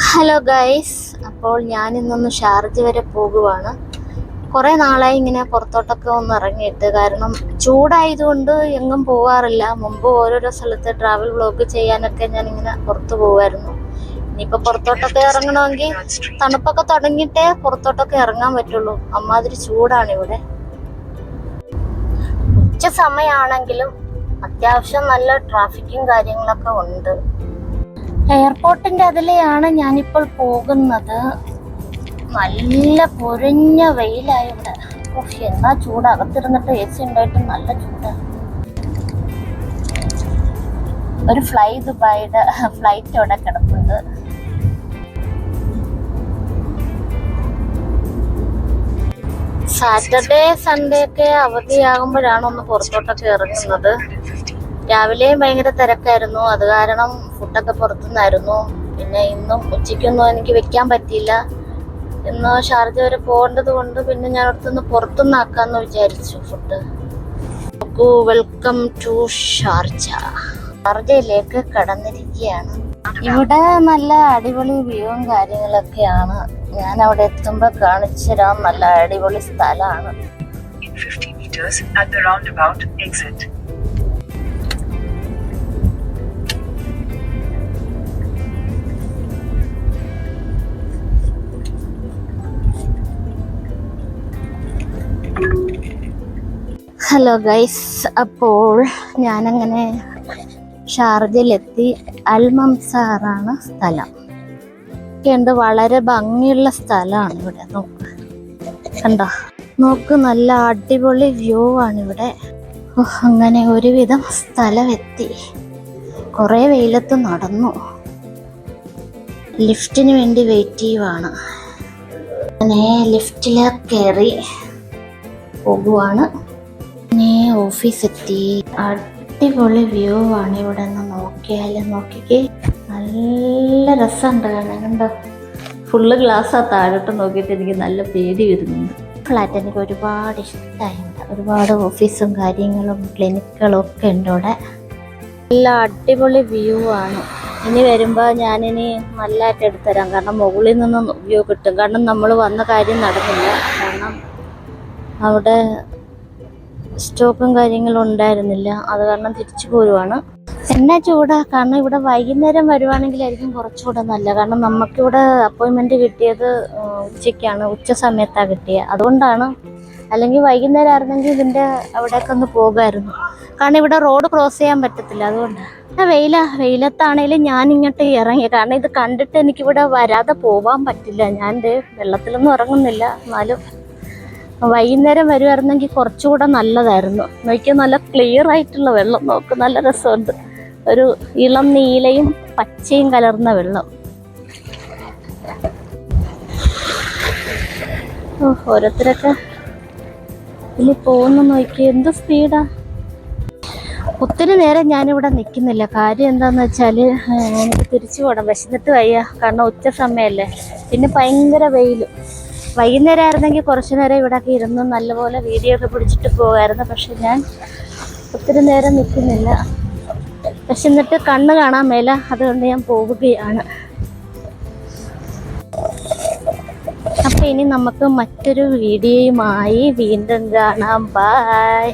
Hello guys അപ്പോൾ ഞാൻ ഇന്നൊന്ന് ഷാർജ വരെ പോകുവാണ്. കുറേ നാളായി ഇങ്ങനെ പുറത്തോട്ടൊക്കെ ഒന്ന് ഇറങ്ങിയിട്ട്. കാരണം ചൂടായതുകൊണ്ട് എങ്ങും പോവാറില്ല. മുമ്പ് ഓരോരോ സ്ഥലത്ത് ട്രാവൽ വ്ളോഗ് ചെയ്യാനൊക്കെ ഞാൻ ഇങ്ങനെ പുറത്തു പോകുമായിരുന്നു ഇനിയിപ്പോൾ പുറത്തോട്ടൊക്കെ ഇറങ്ങണമെങ്കിൽ തണുപ്പൊക്കെ തുടങ്ങിയിട്ടേ പുറത്തോട്ടൊക്കെ ഇറങ്ങാൻ പറ്റുള്ളൂ. അമ്മാതിരി ചൂടാണ് ഇവിടെ. ഉച്ച സമയമാണെങ്കിലും അത്യാവശ്യം നല്ല ട്രാഫിക്കും കാര്യങ്ങളൊക്കെ ഉണ്ട്. എയർപോർട്ടിന്റെ അതിലെയാണ് ഞാനിപ്പോൾ പോകുന്നത്. നല്ല പൊരിഞ്ഞ വെയിലായുണ്ട് ഉഫ്, എന്നാ ചൂട്. അകത്തിരുന്നിട്ട് എ സി ഉണ്ടായിട്ട് നല്ല ചൂട്. ഒരു ഫ്ലൈ ദുബായിയുടെ ഫ്ലൈറ്റ് അവിടെ കിടപ്പുണ്ട്. സാറ്റർഡേ സൺഡേ ഒക്കെ അവധിയാകുമ്പോഴാണ് ഒന്ന് പുറത്തോട്ടൊക്കെ ഇറങ്ങുന്നത്. രാവിലെയും ഭയങ്കര തിരക്കായിരുന്നു. അത് കാരണം ഫുഡൊക്കെ പുറത്തുനിന്നായിരുന്നു. പിന്നെ ഇന്നും ഉച്ചയ്ക്കൊന്നും എനിക്ക് വെക്കാൻ പറ്റിയില്ല. ഇന്ന് ഷാർജ വരെ പോകേണ്ടത് കൊണ്ട് പിന്നെ ഞാൻ അടുത്തുനിന്ന് പുറത്തുനിന്ന് ആക്കാന്ന് വിചാരിച്ചു ഫുഡ് നോക്കൂ വെൽക്കം ടു ഷാർജ. ഷാർജയിലേക്ക് കടന്നിരിക്കുകയാണ്. ഇവിടെ നല്ല അടിപൊളി വ്യൂവും കാര്യങ്ങളൊക്കെയാണ്. ഞാൻ അവിടെ എത്തുമ്പോൾ കാണിച്ചു തരാം. നല്ല അടിപൊളി സ്ഥലമാണ്. In 50 meters, at the roundabout, exit. Hello guys അപ്പോൾ ഞാനങ്ങനെ ഷാർജയിലെത്തി. അൽമംസാറാണ് സ്ഥലം. ഉണ്ട് വളരെ ഭംഗിയുള്ള സ്ഥലമാണ് ഇവിടെ. നോക്ക്. കണ്ടോ? നോക്ക് നല്ല അടിപൊളി വ്യൂ ആണ് ഇവിടെ. അങ്ങനെ ഒരുവിധം സ്ഥലം എത്തി കുറേ വെയിലത്ത് നടന്നു. ലിഫ്റ്റിന് വേണ്ടി വെയിറ്റ് ചെയ്യുവാണ്. അങ്ങനെ ലിഫ്റ്റിൽ കയറി പോകുവാണ് ഓഫീസ് എത്തി അടിപൊളി വ്യൂ ആണ് ഇവിടെ നിന്ന് നോക്കിയാൽ നോക്കിക്കേ നല്ല രസമുണ്ട് കാണാൻ കണ്ടോ? ഫുള്ള് ഗ്ലാസ് ആ താഴോട്ട് നോക്കിയിട്ട് എനിക്ക് നല്ല പേടി വരുന്നുണ്ട്. ഫ്ലാറ്റ് എനിക്ക് ഒരുപാട് ഇഷ്ടമായിട്ടുണ്ട് ഒരുപാട് ഓഫീസും കാര്യങ്ങളും ക്ലിനിക്കുകളും ഒക്കെ ഉണ്ട് ഇവിടെ. നല്ല അടിപൊളി വ്യൂ ആണ് ഇനി വരുമ്പോൾ ഞാനിനി നല്ലതായിട്ട് എടുത്തുതരാം കാരണം മുകളിൽ നിന്ന് വ്യൂ കിട്ടും. കാരണം നമ്മൾ വന്ന കാര്യം നടന്നില്ല. കാരണം അവിടെ സ്റ്റോപ്പും കാര്യങ്ങളും ഉണ്ടായിരുന്നില്ല. അത് കാരണം തിരിച്ചു പോരുവാണ്. എന്നാ ചൂടാ? കാരണം ഇവിടെ വൈകുന്നേരം വരുവാണെങ്കിലായിരിക്കും കുറച്ചുകൂടെ നല്ല കാരണം നമുക്കിവിടെ അപ്പോയിൻമെന്റ് കിട്ടിയത് ഉച്ചയ്ക്കാണ്. ഉച്ച സമയത്താണ് കിട്ടിയത് അതുകൊണ്ടാണ്. അല്ലെങ്കിൽ വൈകുന്നേരം ആയിരുന്നെങ്കിൽ ഇതിന്റെ അവിടേക്ക് ഒന്ന് പോകായിരുന്നു. കാരണം ഇവിടെ റോഡ് ക്രോസ് ചെയ്യാൻ പറ്റത്തില്ല. അതുകൊണ്ടാണ് വെയില? വെയിലത്താണേലും ഞാൻ ഇങ്ങോട്ട് ഇറങ്ങി കാരണം ഇത് കണ്ടിട്ട് എനിക്കിവിടെ വരാതെ പോവാൻ പറ്റില്ല. ഞാൻ വെള്ളത്തിലൊന്നും ഇറങ്ങുന്നില്ല. എന്നാലും വൈകുന്നേരം വരുമായിരുന്നെങ്കിൽ കുറച്ചുകൂടെ നല്ലതായിരുന്നു. നോക്കിയാൽ നല്ല ക്ലിയർ ആയിട്ടുള്ള വെള്ളം. നോക്ക് നല്ല രസമുണ്ട്. ഒരു ഇളം നീലയും പച്ചയും കലർന്ന വെള്ളം. ഓരോരുത്തരൊക്കെ ഇതിൽ പോകുന്ന നോക്കി. എന്ത് സ്പീഡാ ഒത്തിരി നേരം ഞാനിവിടെ നിൽക്കുന്നില്ല. കാര്യം എന്താന്ന് വെച്ചാൽ എനിക്ക് തിരിച്ചു പോകണം വിശന്നിട്ട് വയ്യ. കാരണം ഉച്ച സമയമല്ലേ. പിന്നെ ഭയങ്കര വെയിലും. വൈകുന്നേരം ആയിരുന്നെങ്കിൽ കുറച്ചു നേരം ഇവിടെയൊക്കെ ഇരുന്ന് നല്ലപോലെ വീഡിയോ ഒക്കെ പിടിച്ചിട്ട് പോകുമായിരുന്നു പക്ഷെ ഞാൻ ഒത്തിരി നേരം നിൽക്കുന്നില്ല. പക്ഷെ എന്നിട്ട് കണ്ണ് കാണാൻ മേല. അതുകൊണ്ട് ഞാൻ പോവുകയാണ്. അപ്പം ഇനി നമുക്ക് മറ്റൊരു വീഡിയോയുമായി വീണ്ടും കാണാം. ബായ്